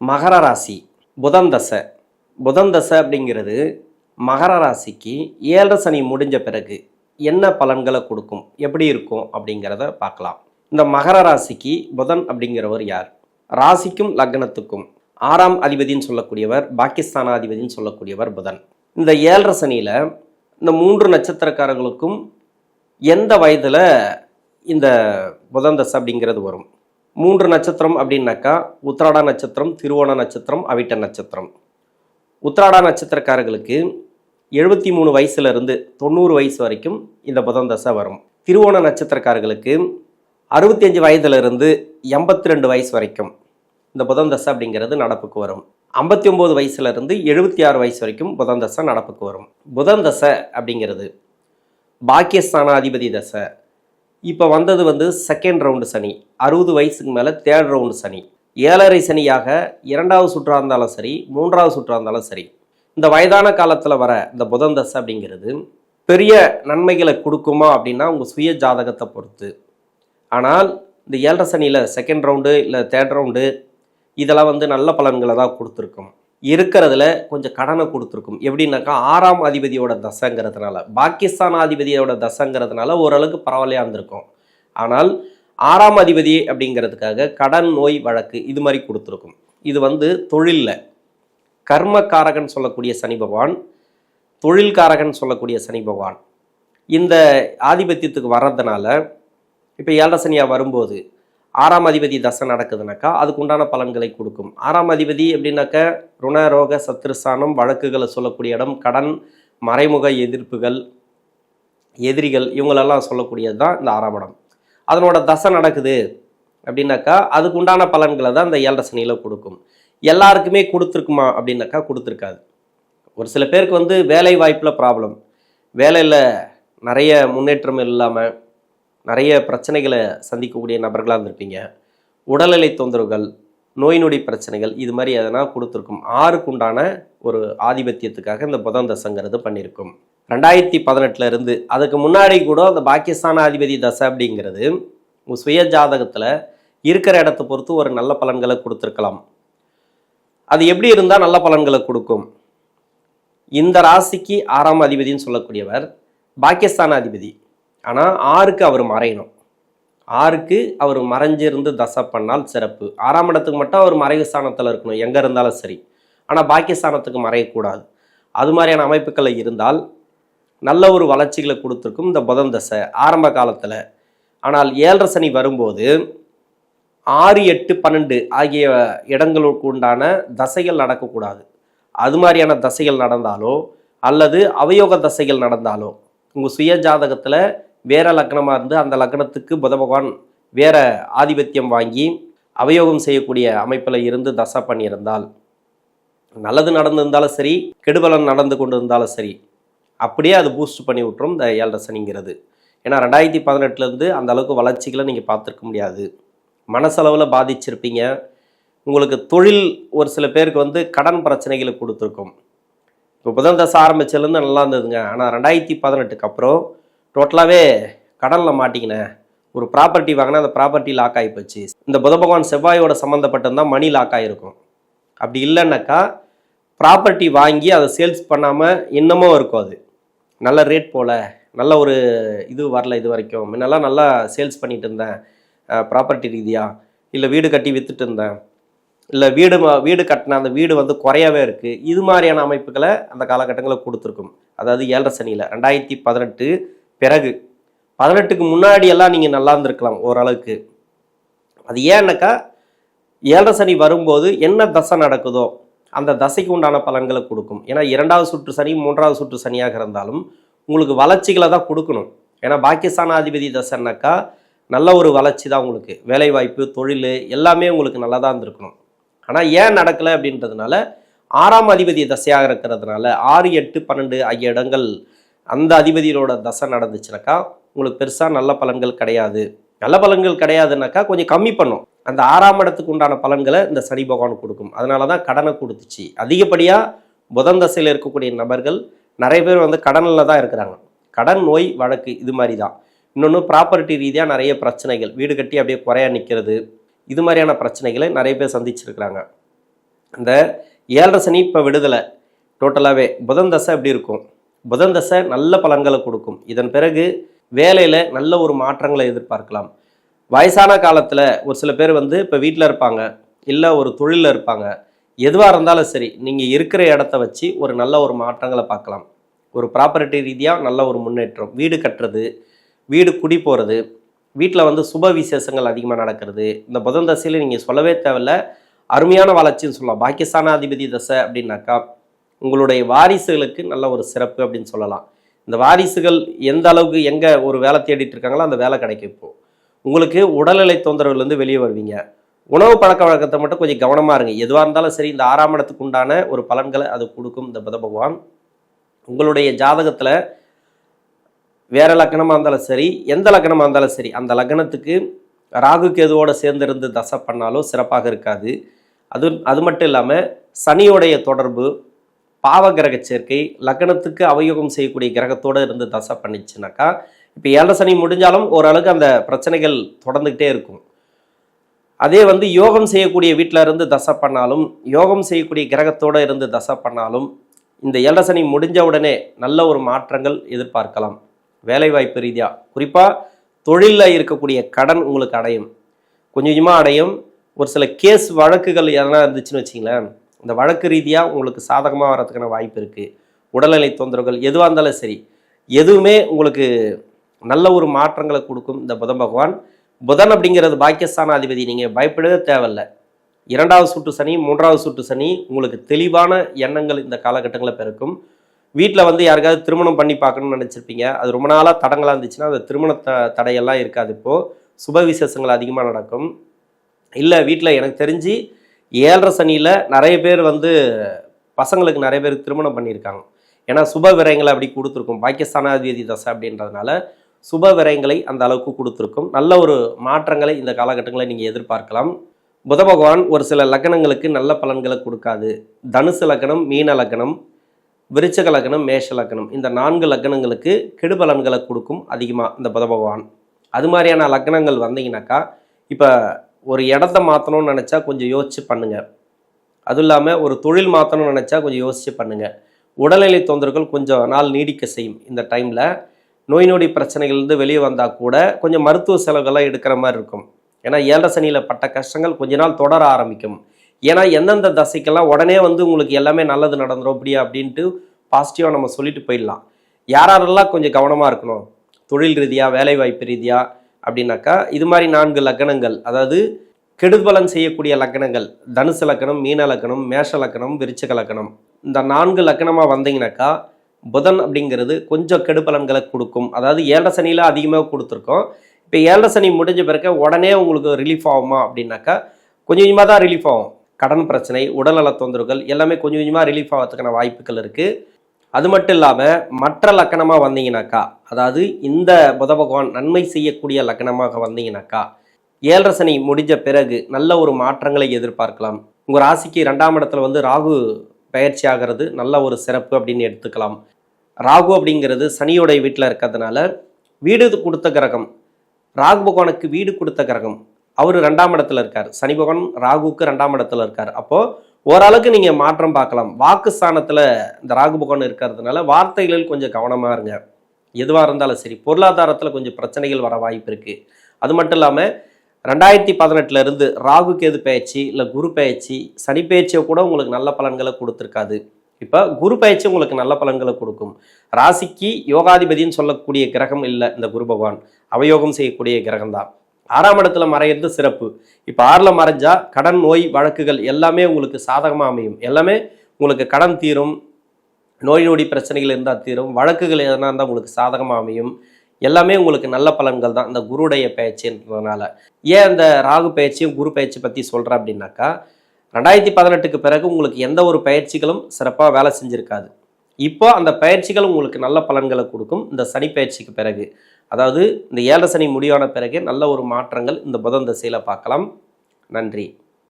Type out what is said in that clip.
மகர ராசி புதன் தசை. புதன் தசை அப்படிங்கிறது மகர ராசிக்கு ஏழரை சனி முடிஞ்ச பிறகு என்ன பலன்களை கொடுக்கும் எப்படி இருக்கும் அப்படிங்கிறத பார்க்கலாம். இந்த மகர ராசிக்கு புதன் அப்படிங்கிறவர் யார்? ராசிக்கும் லக்னத்துக்கும். ஆறாம் அதிபதின்னு சொல்லக்கூடியவர் பாகிஸ்தானாதிபதின்னு சொல்லக்கூடியவர் புதன். இந்த ஏழரை சனியில் இந்த மூன்று நட்சத்திரக்காரர்களுக்கும் எந்த வயதில் இந்த புதன் தசை அப்படிங்கிறது வரும்? மூன்று நட்சத்திரம் அப்படின்னாக்கா உத்ராடா நட்சத்திரம் திருவோண நட்சத்திரம் அவிட்ட நட்சத்திரம். உத்ராடா நட்சத்திரக்காரர்களுக்கு எழுபத்தி மூணு வயசுலேருந்து தொண்ணூறு வயசு வரைக்கும் இந்த புதன் தசை வரும். திருவோண நட்சத்திரக்காரர்களுக்கு அறுபத்தஞ்சு வயதுலேருந்து எண்பத்தி ரெண்டு வயசு வரைக்கும் இந்த புதன் தசை அப்படிங்கிறது நடப்புக்கு வரும். ஐம்பத்தி ஒம்பது வயசுலேருந்து எழுபத்தி ஆறு வயசு வரைக்கும் புதன் தசை நடப்புக்கு வரும். புதன் தசை அப்படிங்கிறது பாக்கியஸ்தானாதிபதி தசை இப்போ வந்தது வந்து செகண்ட் ரவுண்டு சனி. அறுபது வயசுக்கு மேலே தேர்ட் ரவுண்டு சனி. ஏழரை சனியாக இரண்டாவது சுற்றாக இருந்தாலும் சரி மூன்றாவது சுற்றாக இருந்தாலும் சரி இந்த வயதான காலத்தில் வர இந்த புதன் தசை அப்படிங்கிறது பெரிய நன்மைகளை கொடுக்குமா அப்படின்னா உங்கள் சுய ஜாதகத்தை பொறுத்து. ஆனால் இந்த ஏழரை சனியில் செகண்ட் ரவுண்டு இல்லை தேர்ட் ரவுண்டு இதெல்லாம் வந்து நல்ல பலன்களை தான் கொடுத்துருக்கும். இருக்கிறதுல கொஞ்சம் கடனை கொடுத்துருக்கும். எப்படின்னாக்கா ஆறாம் அதிபதியோட தசைங்கிறதுனால பாகிஸ்தான் அதிபதியோட தசைங்கிறதுனால ஓரளவுக்கு பரவாயில்லையா இருந்திருக்கும். ஆனால் ஆறாம் அதிபதி அப்படிங்கிறதுக்காக கடன் நோய் வழக்கு இது மாதிரி கொடுத்துருக்கும். இது வந்து தொழிலில். கர்மக்காரகன் சொல்லக்கூடிய சனி பகவான் தொழில்காரகன் சொல்லக்கூடிய சனி பகவான். இந்த ஆதிபத்தியத்துக்கு வர்றதுனால இப்போ ஏழரை சனியாக வரும்போது ஆறாம் அதிபதி தசை நடக்குதுனாக்கா அதுக்கு உண்டான பலன்களை கொடுக்கும். ஆறாம் அதிபதி அப்படின்னாக்கா ருண ரோக சத்ருஸ்தானம் வழக்குகளை சொல்லக்கூடிய இடம் கடன் மறைமுக எதிர்ப்புகள் எதிரிகள் இவங்களெல்லாம் சொல்லக்கூடியது தான் இந்த ஆறாம் இடம். அதனோட தசை நடக்குது அப்படின்னாக்கா அதுக்கு உண்டான பலன்களை தான் இந்த ஏழரை சனியில் கொடுக்கும். எல்லாருக்குமே கொடுத்துருக்குமா அப்படின்னாக்கா கொடுத்துருக்காது. ஒரு சில பேருக்கு வந்து வேலை வாய்ப்பில் ப்ராப்ளம் வேலையில் நிறைய முன்னேற்றம் இல்லாமல் நிறைய பிரச்சனைகளை சந்திக்கக்கூடிய நபர்களாக இருந்திருப்பீங்க. உடல்நிலை தொந்தரவுகள் நோய் நொடி பிரச்சனைகள் இது மாதிரி எதனா கொடுத்துருக்கும். ஆறுக்கு உண்டான ஒரு ஆதிபத்தியத்துக்காக இந்த புதன் தசைங்கிறது பண்ணியிருக்கும். ரெண்டாயிரத்தி பதினெட்டுல இருந்து அதுக்கு முன்னாடி கூட அந்த பாகிஸ்தான் அதிபதி தசை அப்படிங்கிறது உங்கள் சுய ஜாதகத்தில் இருக்கிற இடத்த பொறுத்து ஒரு நல்ல பலன்களை கொடுத்துருக்கலாம். அது எப்படி இருந்தால் நல்ல பலன்களை கொடுக்கும்? இந்த ராசிக்கு ஆறாம் அதிபதின்னு சொல்லக்கூடியவர் பாகிஸ்தான் அதிபதி ஆனால் ஆறுக்கு அவர் மறையணும். ஆறுக்கு அவர் மறைஞ்சிருந்து தசை பண்ணால் சிறப்பு. ஆறாம் இடத்துக்கு மட்டும் அவர் மறைவு ஸ்தானத்தில் இருக்கணும் எங்கே இருந்தாலும் சரி. ஆனால் பாகிஸ்தானத்துக்கு மறையக்கூடாது. அது மாதிரியான அமைப்புகளை இருந்தால் நல்ல ஒரு வளர்ச்சிகளை கொடுத்துருக்கும் இந்த புதன் தசை ஆரம்ப காலத்தில். ஆனால் ஏழரை சனி வரும்போது ஆறு எட்டு பன்னெண்டு ஆகிய இடங்களுக்கு உண்டான தசைகள் நடக்கக்கூடாது. அது மாதிரியான தசைகள் நடந்தாலோ அல்லது அவயோக தசைகள் நடந்தாலோ உங்கள் சுய ஜாதகத்தில் வேற லக்னமாக இருந்து அந்த லக்னத்துக்கு புத பகவான் வேற ஆதிபத்தியம் வாங்கி அவயோகம் செய்யக்கூடிய அமைப்பில் இருந்து தசை பண்ணியிருந்தால் நல்லது நடந்திருந்தாலும் சரி கெடுபலன் நடந்து கொண்டு இருந்தாலும் சரி அப்படியே அது பூஸ்ட் பண்ணி விட்டுரும் இந்த ஏழரை சனிங்கிறது. ஏன்னா ரெண்டாயிரத்தி பதினெட்டுலேருந்து அந்த அளவுக்கு வளர்ச்சிகளை நீங்கள் பார்த்துருக்க முடியாது. மனசளவில் பாதிச்சிருப்பீங்க. உங்களுக்கு தொழில் ஒரு சில பேருக்கு வந்து கடன் பிரச்சனைகளை கொடுத்துருக்கும். இப்போ புதன் தசை ஆரம்பிச்சதுலேருந்து நல்லா இருந்ததுங்க. ஆனால் ரெண்டாயிரத்தி பதினெட்டுக்கு அப்புறம் டோட்டலாகவே கடலில் மாட்டிக்கினேன் ஒரு ப்ராப்பர்ட்டி வாங்கினா அந்த ப்ராப்பர்ட்டி லாக் ஆகி போச்சு. இந்த புத பகவான் செவ்வாயோட சம்மந்தப்பட்டிருந்தால் மணி லாக் ஆகிருக்கும் அப்படி இல்லைன்னாக்கா ப்ராப்பர்ட்டி வாங்கி அதை சேல்ஸ் பண்ணாமல் இன்னமும் இருக்கும் அது. நல்ல ரேட் போகல நல்ல ஒரு இது வரல இது வரைக்கும். முன்னெல்லாம் நல்லா சேல்ஸ் பண்ணிகிட்டு இருந்தேன். ப்ராப்பர்ட்டி ரீதியாக இல்லை வீடு கட்டி விற்றுட்டு இருந்தேன். இல்லை வீடு வீடு கட்டின அந்த வீடு வந்து குறையவே இருக்குது இது மாதிரியான அமைப்புகளை அந்த காலகட்டங்களில் கொடுத்துருக்கும். அதாவது ஏழரை சனியில். ரெண்டாயிரத்தி பதினெட்டு பிறகு பதினெட்டுக்கு முன்னாடி எல்லாம் நீங்கள் நல்லா இருந்திருக்கலாம் ஓரளவுக்கு. அது ஏன்னாக்கா ஏழரை சனி வரும்போது என்ன தசை நடக்குதோ அந்த தசைக்கு உண்டான பலன்களை கொடுக்கும். ஏன்னா இரண்டாவது சுற்று சனி மூன்றாவது சுற்று சனியாக இருந்தாலும் உங்களுக்கு வளர்ச்சிகளை தான் கொடுக்கணும். ஏன்னா பாகிஸ்தானாதிபதி தசைன்னாக்கா நல்ல ஒரு வளர்ச்சி தான் உங்களுக்கு. வேலைவாய்ப்பு தொழில் எல்லாமே உங்களுக்கு நல்லா தான் இருந்திருக்கணும். ஆனால் ஏன் நடக்கலை அப்படின்றதுனால ஆறாம் அதிபதி தசையாக இருக்கிறதுனால ஆறு எட்டு பன்னெண்டு ஆகிய இடங்கள் அந்த அதிபதியோட தசை நடந்துச்சுனாக்கா உங்களுக்கு பெருசாக நல்ல பலன்கள் கிடையாது. நல்ல பலன்கள் கிடையாதுனாக்கா கொஞ்சம் கம்மி பண்ணும். அந்த ஆறாம் இடத்துக்கு உண்டான பலன்களை இந்த சனி பகவான் கொடுக்கும். அதனால தான் கடனை கொடுத்துச்சு. அதிகப்படியாக புதன் தசையில் இருக்கக்கூடிய நபர்கள் நிறைய பேர் வந்து கடனில் தான் இருக்கிறாங்க. கடன் நோய் வழக்கு இது மாதிரி தான் இன்னொன்று ப்ராப்பர்ட்டி ரீதியாக நிறைய பிரச்சனைகள். வீடு கட்டி அப்படியே குறையா நிற்கிறது இது மாதிரியான பிரச்சனைகளை நிறைய பேர் சந்திச்சிருக்கிறாங்க. இந்த ஏழரை சனி இப்போ விடுதலை. டோட்டலாகவே புதன் தசை எப்படி இருக்கும்? புதன் தசை நல்ல பலன்களை கொடுக்கும். இதன் பிறகு வேலையில் நல்ல ஒரு மாற்றங்களை எதிர்பார்க்கலாம். வயசான காலத்தில் ஒரு சில பேர் வந்து இப்போ வீட்டில் இருப்பாங்க இல்லை ஒரு தொழிலில் இருப்பாங்க. எதுவாக இருந்தாலும் சரி நீங்கள் இருக்கிற இடத்த வச்சு ஒரு நல்ல ஒரு மாற்றங்களை பார்க்கலாம். ஒரு ப்ராப்பர்ட்டி ரீதியாக நல்ல ஒரு முன்னேற்றம். வீடு கட்டுறது வீடு குடி போகிறது வீட்டில் வந்து சுப விசேஷங்கள் அதிகமாக நடக்கிறது. இந்த புதன் தசையில் நீங்கள் சொல்லவே தேவையில்ல. அருமையான வளர்ச்சின்னு சொல்லலாம். பாகிஸ்தானாதிபதி தசை அப்படின்னாக்கா உங்களுடைய வாரிசுகளுக்கு நல்ல ஒரு சிறப்பு அப்படின்னு சொல்லலாம். இந்த வாரிசுகள் எந்த அளவுக்கு எங்கே ஒரு வேலை தேடிட்டு இருக்காங்களோ அந்த வேலை கிடைக்கும் இப்போ. உங்களுக்கு உடல்நிலை தொந்தரவுலேருந்து வெளியே வருவீங்க. உணவு பழக்க வழக்கத்தை மட்டும் கொஞ்சம் கவனமாக இருங்க. எதுவாக இருந்தாலும் சரி இந்த ஆறாம் இடத்துக்கு உண்டான ஒரு பலன்களை அது கொடுக்கும் இந்த புத பகவான். உங்களுடைய ஜாதகத்தில் வேற லக்கணமாக இருந்தாலும் சரி எந்த லக்கணமாக இருந்தாலும் சரி அந்த லக்னத்துக்கு ராகு கேதுவோடு சேர்ந்திருந்து தசை பண்ணாலும் சிறப்பாக இருக்காது. அது அது மட்டும் இல்லாமல் சனியோடைய தொடர்பு பாவ கிரக சேர்க்கை லக்னத்துக்கு அவயோகம் செய்யக்கூடிய கிரகத்தோடு இருந்து தசை பண்ணிச்சுனாக்கா இப்போ ஏழரை சனி முடிஞ்சாலும் ஓரளவுக்கு அந்த பிரச்சனைகள் தொடர்ந்துக்கிட்டே இருக்கும். அதே வந்து யோகம் செய்யக்கூடிய வீட்டில் இருந்து தசை பண்ணாலும் யோகம் செய்யக்கூடிய கிரகத்தோடு இருந்து தசை பண்ணாலும் இந்த ஏழரை சனி முடிஞ்ச உடனே நல்ல ஒரு மாற்றங்கள் எதிர்பார்க்கலாம். வேலைவாய்ப்பு ரீதியாக குறிப்பாக தொழிலில் இருக்கக்கூடிய கடன் உங்களுக்கு அடையும். கொஞ்சம் கொஞ்சமாக அடையும். ஒரு சில கேஸ் வழக்குகள் எதனா இருந்துச்சுன்னு வச்சிங்களேன் இந்த வழக்கு ரீதியாக உங்களுக்கு சாதகமாக வர்றதுக்கான வாய்ப்பு இருக்குது உடல்நிலை தொந்தரவுகள் எதுவாக இருந்தாலும் சரி எதுவுமே உங்களுக்கு நல்ல ஒரு மாற்றங்களை கொடுக்கும் இந்த புதன் பகவான். புதன் அப்படிங்கிறது பாக்கியஸ்தான அதிபதி நீங்கள் பயப்படவே தேவையில்ல. இரண்டாவது சுற்று சனி மூன்றாவது சுற்று சனி உங்களுக்கு தெளிவான எண்ணங்கள் இந்த காலகட்டங்களில் பிறக்கும் வீட்டில் வந்து யாருக்காவது திருமணம் பண்ணி பார்க்கணும்னு நினச்சிருப்பீங்க. அது ரொம்ப நாளாக தடங்களாக இருந்துச்சுன்னா அந்த திருமண த தடையெல்லாம் இருக்காது இப்போது சுப விசேஷங்கள் அதிகமாக நடக்கும். இல்லை வீட்டில் எனக்கு தெரிஞ்சு ஏழரை சனியில் நிறைய பேர் வந்து பசங்களுக்கு நிறைய பேர் திருமணம் பண்ணியிருக்காங்க. ஏன்னா சுப விரயங்களை அப்படி கொடுத்துருக்கும். பாக்கியஸ்தானாதிபதி தசை அப்படின்றதுனால சுப விரயங்களை அந்த அளவுக்கு கொடுத்துருக்கும். நல்ல ஒரு மாற்றங்களை இந்த காலகட்டங்களில் நீங்கள் எதிர்பார்க்கலாம். புத பகவான் ஒரு சில லக்னங்களுக்கு நல்ல பலன்களை கொடுக்காது. தனுசு லக்னம் மீன லக்னம் விருச்சக லக்னம் மேஷ லக்னம் இந்த நான்கு லக்னங்களுக்கு கெடுபலன்களை கொடுக்கும் அதிகமாக இந்த புத பகவான். அது மாதிரியான லக்னங்கள் வந்தீங்கன்னாக்கா இப்போ ஒரு இடத்த மாற்றணும்னு நினச்சா கொஞ்சம் யோசிச்சு பண்ணுங்கள் அதுவும் இல்லாமல் ஒரு தொழில் மாற்றணும்னு நினச்சா கொஞ்சம் யோசிச்சு பண்ணுங்கள் உடல்நிலை தொந்தரவுகள் கொஞ்சம் நாள் நீடிக்க செய்யும் இந்த டைமில். நோய் நொடி பிரச்சனைகள்லேருந்து வெளியே வந்தால் கூட கொஞ்சம் மருத்துவ செலவுகள்லாம் எடுக்கிற மாதிரி இருக்கும். ஏன்னா ஏழரை சனியில் பட்ட கஷ்டங்கள் கொஞ்ச நாள் தொடர ஆரம்பிக்கும். ஏன்னா எந்தெந்த தசைக்கெல்லாம் உடனே வந்து உங்களுக்கு எல்லாமே நல்லது நடந்துரும் அப்படியா அப்படின்ட்டு பாசிட்டிவாக நம்ம சொல்லிட்டு போயிடலாம். யாரெல்லாம் கொஞ்சம் கவனமாக இருக்கணும்? தொழில் ரீதியாக வேலைவாய்ப்பு ரீதியாக அப்படின்னாக்கா இது மாதிரி நான்கு லக்கணங்கள் அதாவது கெடுபலன் செய்யக்கூடிய லக்கணங்கள் தனுசு லக்கணம் மீன லக்கணம் மேஷ லக்கணம் விருச்சக லக்கணம். இந்த நான்கு லக்கணமாக வந்தீங்கன்னாக்கா புதன் அப்படிங்கிறது கொஞ்சம் கெடுபலன்களை கொடுக்கும். அதாவது ஏழரை சனியில் அதிகமாக கொடுத்துருக்கோம். இப்போ ஏழரை சனி முடிஞ்ச பிறகு உடனே உங்களுக்கு ரிலீஃப் ஆகுமா அப்படின்னாக்கா கொஞ்சம் கொஞ்சமாக தான் ரிலீஃப் ஆகும். கடன் பிரச்சனை உடல்நல தொந்தரவுகள் எல்லாமே கொஞ்சம் கொஞ்சமாக ரிலீஃப் ஆகிறதுக்கான வாய்ப்புகள் இருக்குது அது மட்டும் இல்லாமல் மற்ற லக்கணமாக வந்தீங்கன்னாக்கா அதாவது இந்த புத பகவான் நன்மை செய்யக்கூடிய லக்கணமாக வந்தீங்கனாக்கா ஏழரை சனி முடிஞ்ச பிறகு நல்ல ஒரு மாற்றங்களை எதிர்பார்க்கலாம். உங்கள் ராசிக்கு ரெண்டாம் இடத்துல வந்து ராகு பயிற்சி ஆகிறது நல்ல ஒரு சிறப்பு அப்படின்னு எடுத்துக்கலாம். ராகு அப்படிங்கிறது சனியோடைய வீட்டில் இருக்கிறதுனால வீடு கொடுத்த கிரகம் ராகு பகவானுக்கு வீடு கொடுத்த கிரகம் அவர் ரெண்டாம் இடத்துல இருக்கார். சனி பகவான் ராகுவுக்கு ரெண்டாம் இடத்துல இருக்கார். அப்போது ஓரளவுக்கு நீங்கள் மாற்றம் பார்க்கலாம். வாக்கு ஸ்தானத்தில் இந்த ராகு பகவான் இருக்கிறதுனால வார்த்தைகளில் கொஞ்சம் கவனமாக இருங்க. எதுவாக இருந்தாலும் சரி. பொருளாதாரத்தில் கொஞ்சம் பிரச்சனைகள் வர வாய்ப்பு இருக்குது அது மட்டும் இல்லாமல் ரெண்டாயிரத்தி பதினெட்டுல இருந்து ராகு கேது பயிற்சி இல்லை குரு பயிற்சி சனி பயிற்சியை கூட உங்களுக்கு நல்ல பலன்களை கொடுத்துருக்காது. இப்போ குரு பயிற்சி உங்களுக்கு நல்ல பலன்களை கொடுக்கும். ராசிக்கு யோகாதிபதின்னு சொல்லக்கூடிய கிரகம் இல்லை இந்த குரு பகவான். அவயோகம் செய்யக்கூடிய கிரகம் தான் ஆறாம் இடத்துல மறையிறது சிறப்பு. இப்போ ஆறில் மறைஞ்சா கடன் நோய் வழக்குகள் எல்லாமே உங்களுக்கு சாதகமாக அமையும். எல்லாமே உங்களுக்கு கடன் தீரும் நோய் நொடி பிரச்சனைகள் இருந்தால் தீரும் வழக்குகள் எதனா இருந்தால் உங்களுக்கு சாதகமாக அமையும். எல்லாமே உங்களுக்கு நல்ல பலன்கள் தான். இந்த குருடைய பயிற்சின்றதுனால ஏன் அந்த ராகு பயிற்சியும் குரு பயிற்சி பற்றி சொல்கிறேன் அப்படின்னாக்கா ரெண்டாயிரத்தி பதினெட்டுக்கு பிறகு உங்களுக்கு எந்த ஒரு பயிற்சிகளும் சிறப்பாக வேலை செஞ்சுருக்காது. இப்போ அந்த பயிற்சிகள் உங்களுக்கு நல்ல பலன்களை கொடுக்கும். இந்த சனி பயிற்சிக்கு பிறகு அதாவது இந்த ஏழரை சனி முடிவான பிறகு நல்ல ஒரு மாற்றங்கள் இந்த புதன் திசையில் பார்க்கலாம். நன்றி.